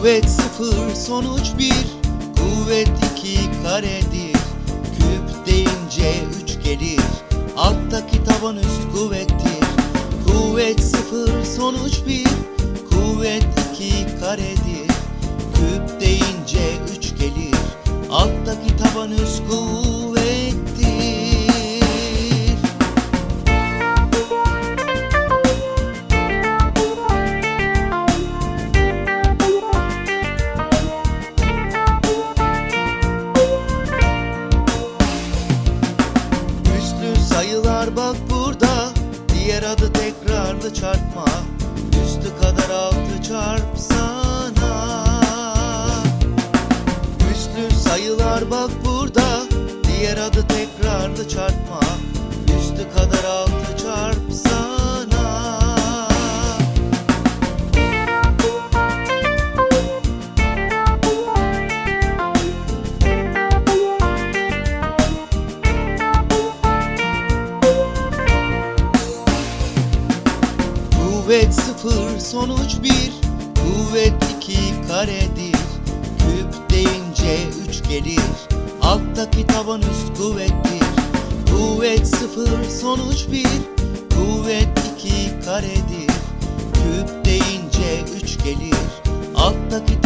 Kuvvet sıfır sonuç bir. Kuvvet iki karedir. Küp deyince üç gelir. Alttaki taban üst kuvvettir. Kuvvet sıfır sonuç bir. Kuvvet iki karedir. Küp deyince üç gelir. Alttaki taban üst kuvvettir bak burada Diğer adı tekrarlı çarpma. Üstü kadar altı çarpsana. Üslü sayılar bak burada Diğer adı tekrarlı çarpma. Üstü kadar altı Kuvvet sıfır sonuç bir. Kuvvet iki karedir. Küp deyince üç gelir. Alttaki taban üst kuvvettir. Kuvvet sıfır sonuç bir. Kuvvet iki karedir. Küp deyince üç gelir. Alttaki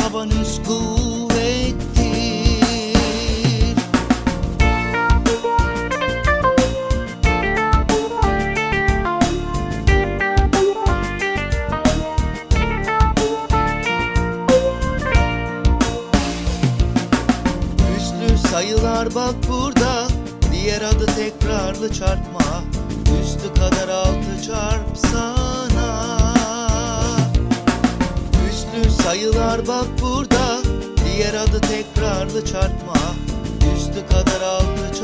sayılar bak burada Diğer adı tekrarlı çarpma. Üstü kadar altı çarpsana Üslü sayılar bak burada Diğer adı tekrarlı çarpma. Üstü kadar altı